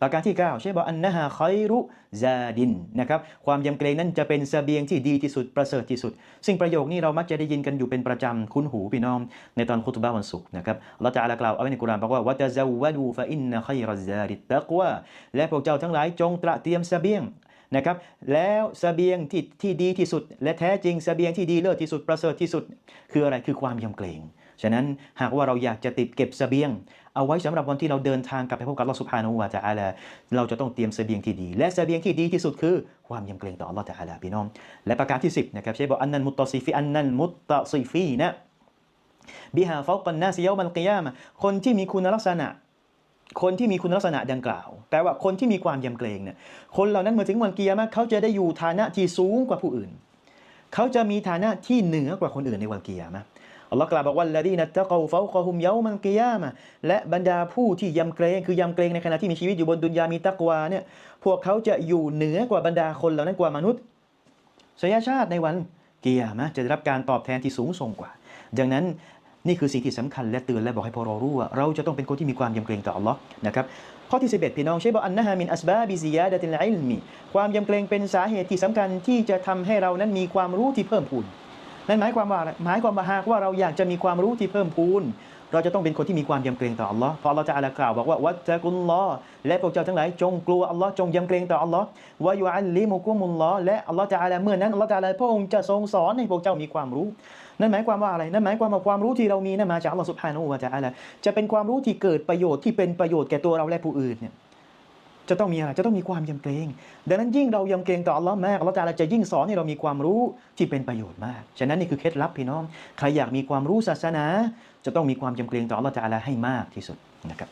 ประการที่9ใช่บอกอันนะฮะคอยรุซาดินนะครับความยำเกรงนั้นจะเป็นเสบียงที่ดีที่สุดประเสริฐที่สุด ซึ่งประโยคนี้เรามักจะได้ยินกันอยู่เป็นประจำคุ้นหูพี่น้องในตอนคุตบะวันศุกร์นะครับอัลลอฮฺจะอาลากล่าวเอาไว้ในกุรานบอกว่าวะตะซาวะดูฟะอินนะคัยรัซาดิตตักวาและพวกเจ้าทั้งหลายจงตระเตรียมเสบียงนะครับแล้วเสบียงที่ที่ดีที่สุด และแท้จริงเสบียงที่ดีเลิศที่สุดประเสริฐที่สุด คืออะไรคือความยำเกรง ฉะนั้นหากว่าเราอยากจะติดเก็บเสบียง เอาไว้สำหรับวันที่เราเดินทางกลับไปพบกับอัลลอฮฺสุบฮานะฮูวะตะอาลาเราจะต้องเตรียมเสบียงที่ดี และเสบียงที่ดีที่สุดคือความยำเกรงต่ออัลลอฮฺตะอาลาพี่น้อง และประการที่ 10นะครับใช่บอกอันนั้นมุตตะซิฟีอันนั้นมุตตะซิฟีนะบิฮาฟอกันนาซิยามันกิยามะคนที่มีคุณลักษณะ คนที่มีคุณลักษณะดังกล่าว แปลว่าคนที่มีความยำเกรงเนี่ยคนเหล่านั้นเมื่อถึงวันกิยามะเขาจะได้อยู่ฐานะที่สูงกว่าผู้อื่น เขาจะมีฐานะที่เหนือกว่าคนอื่นในวันกิยามะ อัลลอฮ์กล่าวบอกว่าละดีนัตตะกอฟาวกะฮุมเยามันกิยามะและบรรดาผู้ที่ยำเกรงคือยำเกรงในขณะที่มีชีวิตอยู่บนดุนยามีตักวาเนี่ยพวกเขาจะอยู่เหนือกว่าบรรดาคนเหล่านั้นกว่ามนุษย์สยชาติในวันกิยามะจะได้รับการตอบแทนที่สูงส่งกว่า ดังนั้นนี่คือสิ่งที่สำคัญและเตือนและบอกให้พวกเรารู้ว่าเราจะต้องเป็นคนที่มีความยำเกรงต่ออัลลอฮ์นะครับข้อที่ 11 พี่น้องใช่บอกอันนะฮะมินอัสบาบิซิยาดะติลอิลมีความยำเกรงเป็นสาเหตุที่สำคัญที่จะทำให้เรานั้นมีความรู้ที่เพิ่มพูน นั่นหมายความว่าอะไรหมายความว่าหากว่าเราอยากจะมีความรู้ที่เพิ่มพูนเราจะต้องเป็นคนที่มีความยำเกรงต่ออัลลอฮ์เพราะอัลลอฮ์จะอาลากล่าวบอกว่าวัตะกุลลอฮ์และพวกเจ้าทั้งหลายจงกลัวอัลลอฮ์จงยำเกรงต่ออัลลอฮ์วะยุอัลลิมุกุมุลลอฮ์และอัลลอฮ์จะอาลาเมื่อนั้นอัลลอฮ์จะอาลาพระองค์จะทรงสอนให้พวกเจ้ามีความรู้ นั่นหมายความว่าอะไรนั่นหมายความว่าความรู้ที่เรามีนั้นมาจากอัลลอฮ์สุบฮานะฮูวะตะอาลาจะเป็นความรู้ที่เกิดประโยชน์ที่เป็นประโยชน์แก่ตัวเราและผู้อื่นเนี่ย จะต้องมีอะไรจะต้องมีความยำเกรง ดังนั้นยิ่งเรายำเกรงต่ออัลลอฮ์มากอัลลอฮ์ตะอาลาจะยิ่งสอนให้เรามีความรู้ที่เป็นประโยชน์มาก ฉะนั้นนี่คือเคล็ดลับพี่น้อง ใครอยากมีความรู้ศาสนา จะต้องมีความยำเกรงต่ออัลลอฮ์ตะอาลาให้มากที่สุดนะครับ